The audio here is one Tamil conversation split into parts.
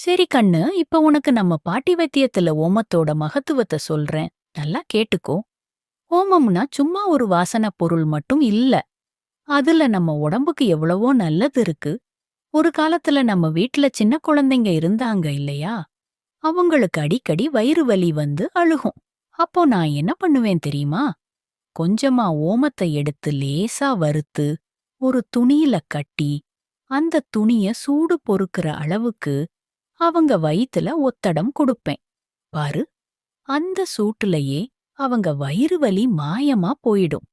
சரி கண்ணு இப்ப உனக்கு நம்ம பாட்டி வைத்தியத்துல ஓமத்தோட மகத்துவத்தை சொல்றேன். நல்லா கேட்டுக்கோ. ஓமம்னா சும்மா ஒரு வாசனை பொருள் மட்டும் இல்ல. அதுல நம்ம உடம்புக்கு எவ்வளவோ நல்லது இருக்கு. ஒரு காலத்துல நம்ம வீட்ல சின்ன குழந்தைங்க இருந்தாங்க இல்லையா? அவங்களுக்கு அடிக்கடி வயிறு வலி வந்து அழுகும். அப்போ நான் என்ன பண்ணுவேன் தெரியுமா? கொஞ்சமா ஓமத்தை எடுத்து லேசா வறுத்து ஒரு துணியில கட்டி அந்த துணிய சூடு பொறுக்கிற அளவுக்கு அவங்க வயித்துல ஒத்தடம் கொடுப்பேன். பாரு அந்த சூட்டுலயே அவங்க வயிறு வலி மாயமா போயிடும்.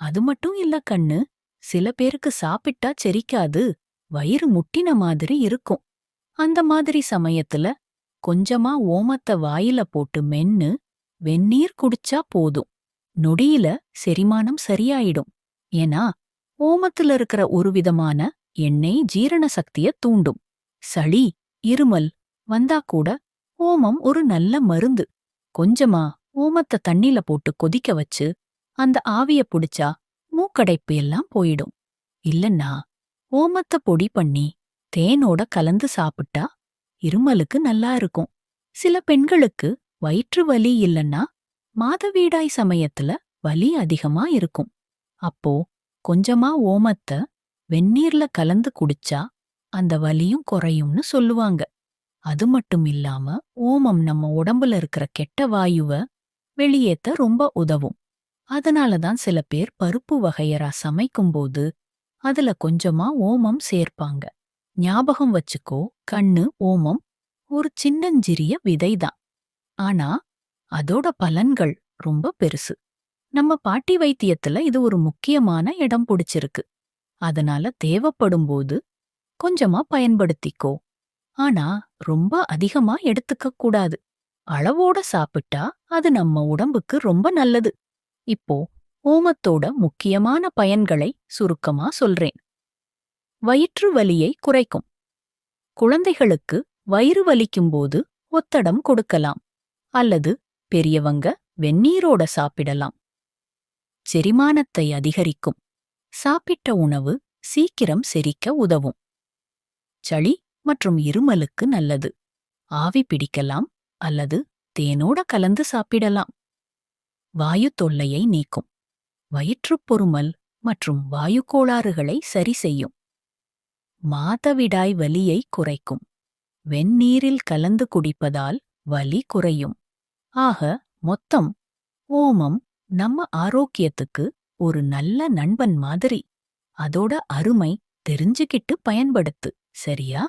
அது மட்டும் இல்ல கண்ணு சில பேருக்கு சாப்பிட்டா செரிக்காது வயிறு முட்டின மாதிரி இருக்கும். அந்த மாதிரி சமயத்துல கொஞ்சமா ஓமத்த வாயில போட்டு மென்னு வெந்நீர் குடிச்சா போதும். நொடியில செரிமானம் சரியாயிடும். ஏன்னா ஓமத்துல இருக்கிற ஒரு விதமான எண்ணெய் ஜீரண சக்திய தூண்டும். சளி இருமல் வந்தா கூட ஓமம் ஒரு நல்ல மருந்து. கொஞ்சமா ஓமத்த தண்ணில போட்டு கொதிக்க வச்சு அந்த ஆவிய புடிச்சா மூக்கடைப்பு எல்லாம் போயிடும். இல்லன்னா ஓமத்த பொடி பண்ணி தேனோட கலந்து சாப்பிட்டா இருமலுக்கு நல்லா இருக்கும். சில பெண்களுக்கு வயிற்று வலி இல்லன்னா மாதவீடாய் சமயத்துல வலி அதிகமா இருக்கும். அப்போ கொஞ்சமா ஓமத்த வெந்நீர்ல கலந்து குடிச்சா அந்த வலியும் குறையும்னு சொல்லுவாங்க. அது மட்டும் இல்லாம ஓமம் நம்ம உடம்புல இருக்கிற கெட்ட வாயுவ வெளியேத்த ரொம்ப உதவும். அதனால தான் சில பேர் பருப்பு வகையரா சமைக்கும்போது அதுல கொஞ்சமா ஓமம் சேர்ப்பாங்க. ஞாபகம் வச்சுக்கோ கண்ணு ஓமம் ஒரு சின்னஞ்சிறிய விதைதான் ஆனா அதோட பலன்கள் ரொம்ப பெருசு. நம்ம பாட்டி வைத்தியத்துல இது ஒரு முக்கியமான இடம் பிடிச்சிருக்கு. அதனால தேவைப்படும்போது கொஞ்சமா பயன்படுத்திக்கோ. ஆனா ரொம்ப அதிகமா எடுத்துக்க கூடாது. அளவோட சாப்பிட்டா அது நம்ம உடம்புக்கு ரொம்ப நல்லது. இப்போ ஓமத்தோட முக்கியமான பயன்களை சுருக்கமா சொல்றேன். வயிற்று வலியை குறைக்கும். குழந்தைகளுக்கு வயிறு வலிக்கும்போது ஒத்தடம் கொடுக்கலாம். அல்லது பெரியவங்க வெந்நீரோட சாப்பிடலாம். செரிமானத்தை அதிகரிக்கும். சாப்பிட்ட உணவு சீக்கிரம் செரிக்க உதவும். சளி மற்றும் இருமலுக்கு நல்லது. ஆவி பிடிக்கலாம் அல்லது தேனோட கலந்து சாப்பிடலாம். வாயு தொல்லையை நீக்கும். வயிற்றுப் பொறுமல் மற்றும் வாயு கோளாறுகளை சரி செய்யும். மாதவிடாய் வலியை குறைக்கும். வெந்நீரில் கலந்து குடிப்பதால் வலி குறையும். ஆக மொத்தம் ஓமம் நம்ம ஆரோக்கியத்துக்கு ஒரு நல்ல நண்பன் மாதிரி. அதோட அருமை தெரிஞ்சுக்கிட்டு பயன்படுத்து. சரியா?